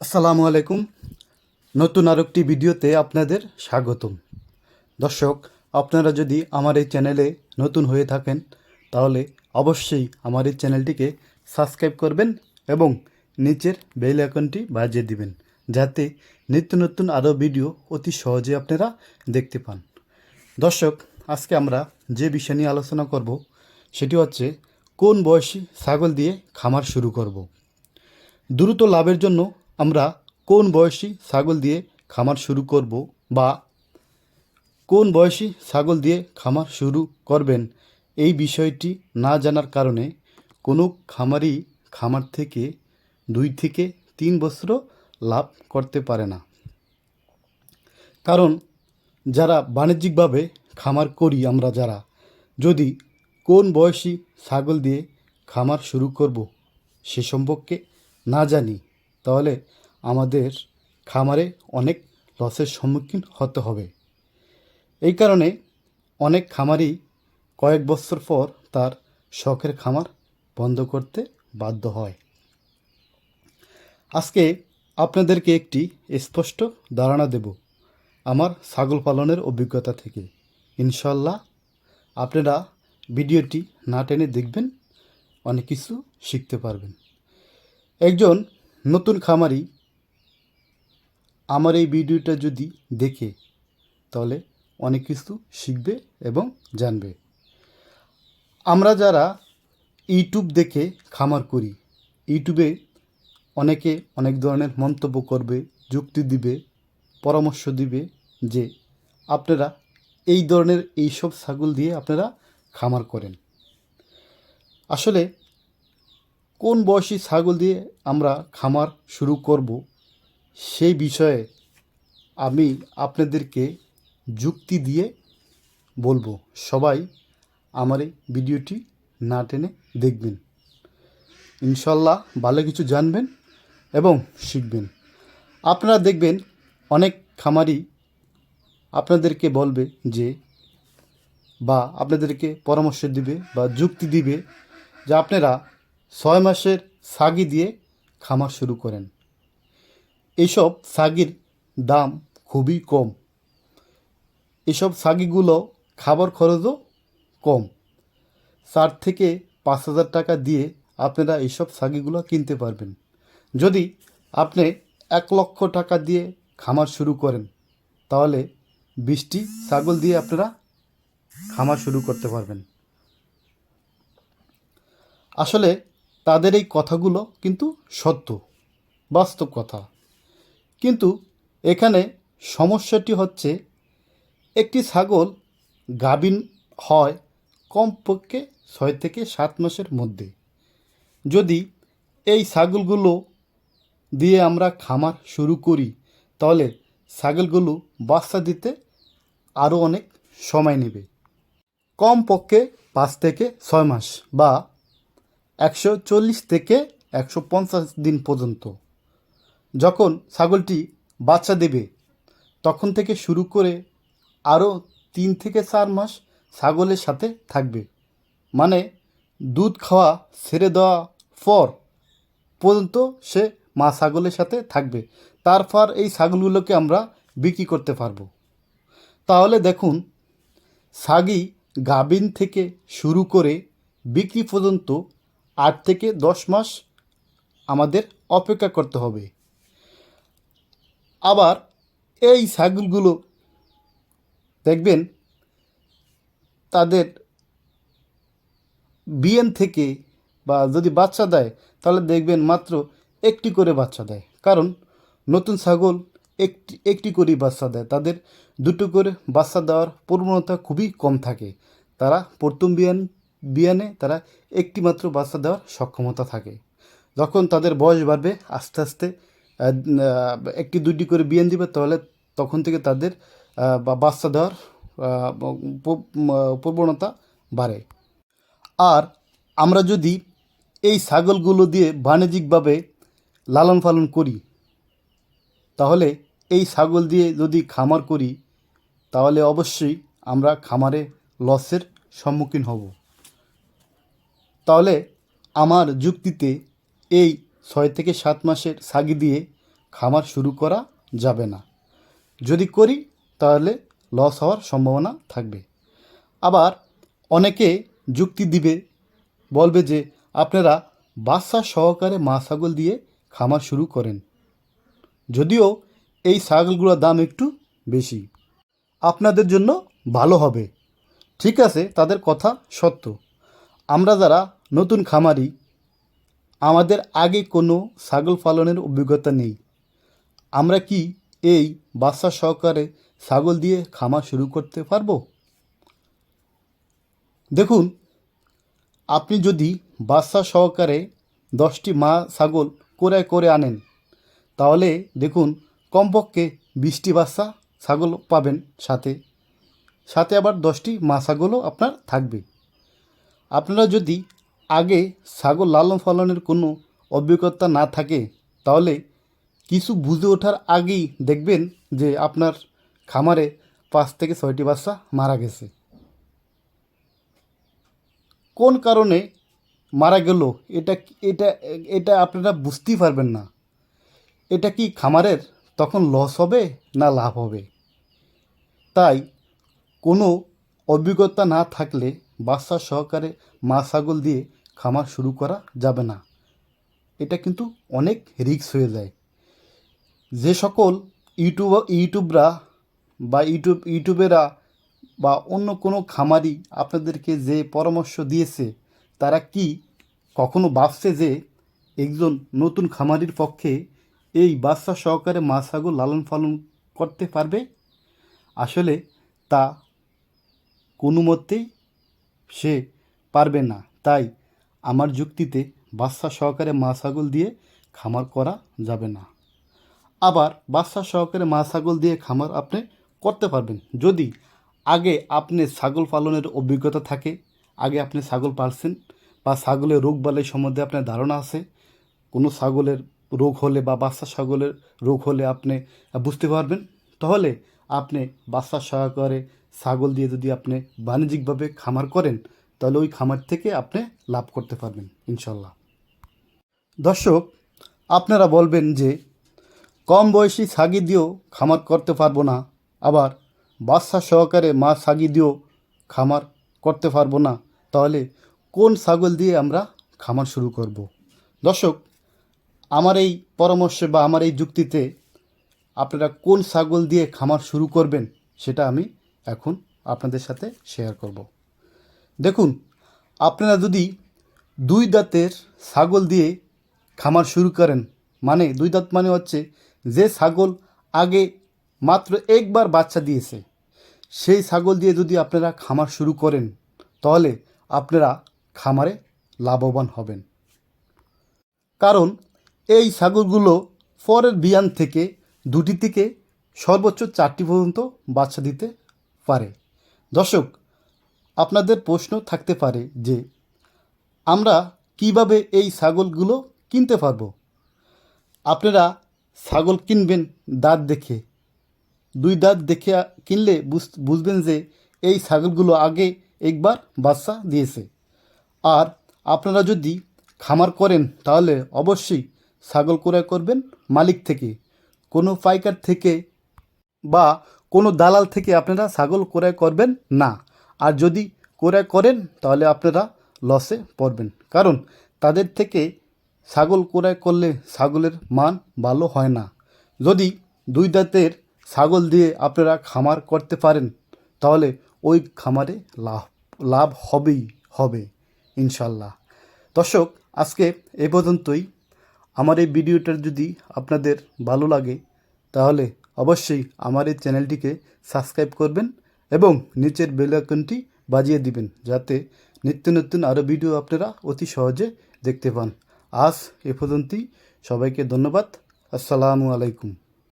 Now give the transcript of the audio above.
আসসালামু আলাইকুম। নতুন আরেকটি ভিডিওতে আপনাদের স্বাগতম। দর্শক, আপনারা যদি আমার এই চ্যানেলে নতুন হয়ে থাকেন, তাহলে অবশ্যই আমার এই চ্যানেলটিকে সাবস্ক্রাইব করবেন এবং নিচের বেল আইকনটি বাজিয়ে দিবেন, যাতে নিত্য নতুন আরও ভিডিও অতি সহজে আপনারা দেখতে পান। দর্শক, আজকে আমরা যে বিষয় নিয়ে আলোচনা করব, সেটি হচ্ছে কোন বয়সী ছাগল দিয়ে খামার শুরু করব। দ্রুত লাভের জন্য আমরা কোন বয়সী ছাগল দিয়ে খামার শুরু করব বা কোন বয়সী ছাগল দিয়ে খামার শুরু করবেন এই বিষয়টি না জানার কারণে কোনো খামারই খামার থেকে দুই থেকে তিন বছর লাভ করতে পারে না। কারণ যারা বাণিজ্যিকভাবে খামার করি আমরা যারা, যদি কোন বয়সী ছাগল দিয়ে খামার শুরু করব সে সম্পর্কে না জানি। তাহলে আমাদের খামারে অনেক লসের সম্মুখীন হতে হবে। এই কারণে অনেক খামারই কয়েক বছর পর তার শখের খামার বন্ধ করতে বাধ্য হয়। আজকে আপনাদেরকে একটি স্পষ্ট ধারণা দেব আমার ছাগল পালনের অভিজ্ঞতা থেকে। ইনশাল্লাহ আপনারা ভিডিওটি না টেনে দেখবেন, অনেক কিছু শিখতে পারবেন। একজন নতুন খামারি আমার এই ভিডিওটা যদি দেখে, তাহলে অনেক কিছু শিখবে এবং জানবে। আমরা যারা ইউটিউব দেখে খামার করি, ইউটিউবে অনেকে অনেক ধরনের মন্তব্য করবে, যুক্তি দিবে, পরামর্শ দিবে যে আপনারা এই ধরনের এইসব ছাগল দিয়ে আপনারা খামার করেন। আসলে কোন বয়সী ছাগল দিয়ে আমরা খামার শুরু করব, সেই বিষয়ে আমি আপনাদেরকে যুক্তি দিয়ে বলব। সবাই আমার এই ভিডিওটি না টেনে দেখবেন। ইনশাল্লাহ ভালো কিছু জানবেন এবং শিখবেন। আপনারা দেখবেন অনেক খামারি আপনাদেরকে বলবে যে, বা আপনাদেরকে পরামর্শ দিবে বা যুক্তি দিবে যে আপনারা ছয় মাসের সাগি দিয়ে খামার শুরু করেন। এইসব সাগির দাম খুবই কম। এসব সাগিগুলো খাবার খরচও কম। চার থেকে পাঁচ হাজার টাকা দিয়ে আপনারা এইসব সাগিগুলো কিনতে পারবেন। যদি আপনি এক লক্ষ টাকা দিয়ে খামার শুরু করেন, তাহলে বিশটি ছাগল দিয়ে আপনারা খামার শুরু করতে পারবেন। আসলে তাদের এই কথাগুলো কিন্তু সত্য, বাস্তব কথা। কিন্তু এখানে সমস্যাটি হচ্ছে, একটি ছাগল গাভিন হয় কমপক্ষে ছয় থেকে সাত মাসের মধ্যে। যদি এই ছাগলগুলো দিয়ে আমরা খামার শুরু করি, তাহলে ছাগলগুলো বাচ্চা দিতে আরও অনেক সময় নেবে। কমপক্ষে পাঁচ থেকে ছয় মাস বা একশো চল্লিশ থেকে একশো পঞ্চাশ দিন পর্যন্ত। যখন ছাগলটি বাচ্চা দেবে, তখন থেকে শুরু করে আরও তিন থেকে চার মাস ছাগলের সাথে থাকবে। মানে দুধ খাওয়া ছেড়ে দেওয়া পর পর্যন্ত সে মা ছাগলের সাথে থাকবে। তারপর এই ছাগলগুলোকে আমরা বিক্রি করতে পারব। তাহলে দেখুন সাগি গাভিন থেকে শুরু করে বিক্রি পর্যন্ত আট থেকে দশ মাস আমাদের অপেক্ষা করতে হবে। আবার এই ছাগলগুলো দেখবেন, তাদের বিয়েন থেকে বা যদি বাচ্চা দেয়, তাহলে দেখবেন মাত্র একটি করে বাচ্চা দেয়। কারণ নতুন ছাগল একটি একটি করেই বাচ্চা দেয়। তাদের দুটো করে বাচ্চা দেওয়ার প্রবণতা খুবই কম থাকে। তারা প্রথম বিয়ান বিয়ানে তারা একটিমাত্র বাচ্চা দেওয়ার সক্ষমতা থাকে। যখন তাদের বয়স বাড়বে, আস্তে আস্তে একটি দুটি করে বিয়ান দিবে, তাহলে তখন থেকে তাদের বাচ্চা দেওয়ার প্রবণতা বাড়ে। আর আমরা যদি এই ছাগলগুলো দিয়ে বাণিজ্যিকভাবে লালন পালন করি, তাহলে এই ছাগল দিয়ে যদি খামার করি, তাহলে অবশ্যই আমরা খামারে লসের সম্মুখীন হব। তাহলে আমার যুক্তিতে এই ছয় থেকে সাত মাসের সাগি দিয়ে খামার শুরু করা যাবে না। যদি করি, তাহলে লস হওয়ার সম্ভাবনা থাকবে। আবার অনেকে যুক্তি দিবে, বলবে যে আপনারা বাচ্চা সহকারে মা ছাগল দিয়ে খামার শুরু করেন। যদিও এই ছাগলগুলোর দাম একটু বেশি। আপনাদের জন্য ভালো হবে। ঠিক আছে, তাদের কথা সত্য। আমরা যারা নতুন খামারি, আমাদের আগে কোনো ছাগল পালনের অভিজ্ঞতা নেই। আমরা কি এই বাচ্চা সহকারে ছাগল দিয়ে খামার শুরু করতে পারব? দেখুন, আপনি যদি বাচ্চা সহকারে দশটি মা ছাগল করে করে আনেন, তাহলে দেখুন কমপক্ষে বিশটি বাচ্চা ছাগল পাবেন সাথে। সাথে আবার দশটি মা ছাগলও আপনার থাকবে। আপনারা যদি আগে ছাগল লালন পালনের কোনো অভিজ্ঞতা না থাকে, তাহলে কিছু বুঝে ওঠার আগেই দেখবেন যে আপনার খামারে পাঁচ থেকে ছয়টি বাচ্চা মারা গেছে। কোন কারণে মারা গেল এটা এটা এটা আপনারা বুঝতেই পারবেন না। এটা কি খামারের তখন লস হবে না লাভ হবে? তাই কোনো অভিজ্ঞতা না থাকলে বাচ্চা সহকারে মা ছাগল দিয়ে খামার শুরু করা যাবে না। এটা কিন্তু অনেক রিস্ক হয়ে যায়। যে সকল ইউটিউব, ইউটিউবরা বা ইউটিউব, ইউটিউবেরা বা অন্য কোনো খামারি আপনাদেরকে যে পরামর্শ দিয়েছে, তারা কি কখনো ভাবছে যে একজন নতুন খামারির পক্ষে এই বাচ্চা সহকারে মা ছাগল লালন পালন করতে পারবে? আসলে তা কোনো মতেই সে পারবে না। তাই আমার যুক্তিতে বাচ্চা সহকারে মা ছাগল দিয়ে খামার করা যাবে না। আবার বাচ্চা সহকারে মা ছাগল দিয়ে খামার আপনি করতে পারবেন। যদি আগে আপনি ছাগল পালনের অভিজ্ঞতা থাকে, আগে আপনি ছাগল পালছেন বা ছাগলের রোগ বালাই সম্বন্ধে আপনার ধারণা আছে, কোনো ছাগলের রোগ হলে বা বাচ্চা ছাগলের রোগ হলে আপনি বুঝতে পারবেন, তাহলে আপনি বাচ্চা সহকারে ছাগল দিয়ে যদি আপনি বাণিজ্যিকভাবে খামার করেন তাহলে ওই খামার থেকে আপনি লাভ করতে পারবেন ইনশাল্লাহ দর্শক, আপনারা বলবেন যে কম বয়সী সাগি দিয়েও খামার করতে পারব না, আবার বাচ্চা সহকারে মা সাগি দিয়েও খামার করতে পারব না, তাহলে কোন ছাগল দিয়ে আমরা খামার শুরু করব। দর্শক, আমার এই পরামর্শে বা আমার এই যুক্তিতে আপনারা কোন ছাগল দিয়ে খামার শুরু করবেন সেটা আমি এখন আপনাদের সাথে শেয়ার করব। দেখুন, আপনারা যদি দুই দাঁতের ছাগল দিয়ে খামার শুরু করেন মানে দুই দাঁত মানে হচ্ছে যে ছাগল আগে মাত্র একবার বাচ্চা দিয়েছে, সেই ছাগল দিয়ে যদি আপনারা খামার শুরু করেন, তাহলে আপনারা খামারে লাভবান হবেন। কারণ এই ছাগলগুলো পরের বিয়ান থেকে দুটি থেকে সর্বোচ্চ চারটি পর্যন্ত বাচ্চা দিতে পারে। দর্শক আপনাদের প্রশ্ন থাকতে পারে যে, আমরা কীভাবে এই ছাগলগুলো কিনতে পারব? আপনারা ছাগল কিনবেন দাঁত দেখে। দুই দাঁত দেখে কিনলে বুঝ- বুঝবেন যে এই ছাগলগুলো আগে একবার বাচ্চা দিয়েছে। আর আপনারা যদি খামার করেন, তাহলে অবশ্যই ছাগল ক্রয় করবেন মালিক থেকে। কোনো পাইকার থেকে বা কোনো দালাল থেকে আপনারা ছাগল ক্রয় করবেন না। আর যদি ক্রয় করেন, তাহলে আপনারা লসে পড়বেন। কারণ তাদের থেকে ছাগল ক্রয় করলে ছাগলের মান ভালো হয় না। যদি দুই দাঁতের ছাগল দিয়ে আপনারা খামার করতে পারেন, তাহলে ওই খামারে লাভ লাভ হবেই, হবে ইনশাল্লাহ দর্শক, আজকে এ পর্যন্তই। আমার এই ভিডিওটা যদি আপনাদের ভালো লাগে, তাহলে অবশ্যই আমার এই চ্যানেলটিকে সাবস্ক্রাইব করবেন। এবং নিচের বেলাকনটি বাজিয়ে দিবেন যাতে নিত্য নতুন আরও ভিডিও আপনারা অতি সহজে দেখতে পান। আজ এ পর্যন্তই। সবাইকে ধন্যবাদ। আসসালামু আলাইকুম।